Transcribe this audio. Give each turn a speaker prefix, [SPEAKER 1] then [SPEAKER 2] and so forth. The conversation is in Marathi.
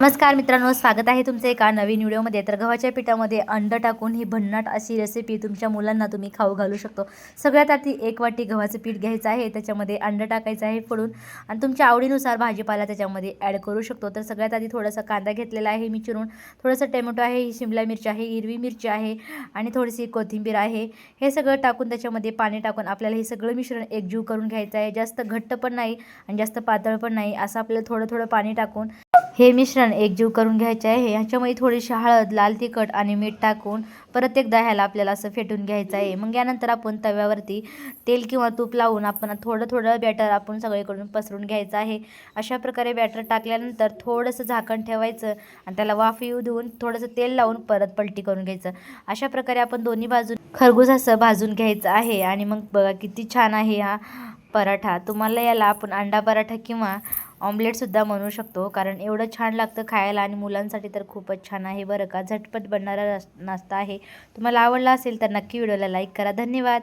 [SPEAKER 1] नमस्कार मित्रांनो स्वागत आहे तुमचं एका नवीन व्हिडिओमध्ये. तर गव्हाच्या पिठामध्ये अंड टाकून ही भन्नाट अशी रेसिपी तुमच्या मुलांना तुम्ही खाऊ घालू शकतो. सगळ्यात आधी एक वाटी गव्हाचं पीठ घ्यायचं आहे त्याच्यामध्ये अंड टाकायचं आहे फोडून. आणि तुमच्या आवडीनुसार भाजीपाला त्याच्यामध्ये ॲड करू शकतो. तर सगळ्यात आधी थोडासा कांदा घेतलेला आहे मी चिरून. थोडंसं टोमॅटो आहे ही शिमला मिरची आहे हिरवी मिरची आहे आणि थोडीशी कोथिंबीर आहे. हे सगळं टाकून त्याच्यामध्ये पाणी टाकून आपल्याला हे सगळं मिश्रण एकजीव करून घ्यायचं आहे. जास्त घट्ट पण नाही आणि जास्त पातळ पण नाही. असं आपल्याला थोडं थोडं पाणी टाकून हे मिश्रण एकजीव करून घ्यायचे आहे. ह्याच्यामध्ये थोडीशी हळद लाल तिखट आणि मीठ टाकून परत एकदा ह्याला आपल्याला असं फेटून घ्यायचं आहे. मग यानंतर आपण तव्यावरती तेल किंवा तूप लावून आपण थोडं थोडं बॅटर आपण सगळीकडून पसरून घ्यायचं आहे. अशा प्रकारे बॅटर टाकल्यानंतर थोडंसं झाकण ठेवायचं आणि त्याला वाफ येऊ देऊन थोडंसं तेल लावून परत पलटी करून घ्यायचं. अशा प्रकारे आपण दोन्ही बाजू खरगूस असं भाजून घ्यायचं आहे. आणि मग बघा किती छान आहे हा पराठा. तुम्हाला याला आपण अंडा पराठा किंवा ऑमलेटसुद्धा म्हणू शकतो. कारण एवढं छान लागतं खायला आणि मुलांसाठी तर खूपच छान आहे बरं का. झटपट बनणारा नाश्ता आहे. तुम्हाला आवडला असेल तर नक्की व्हिडिओला लाईक करा. धन्यवाद.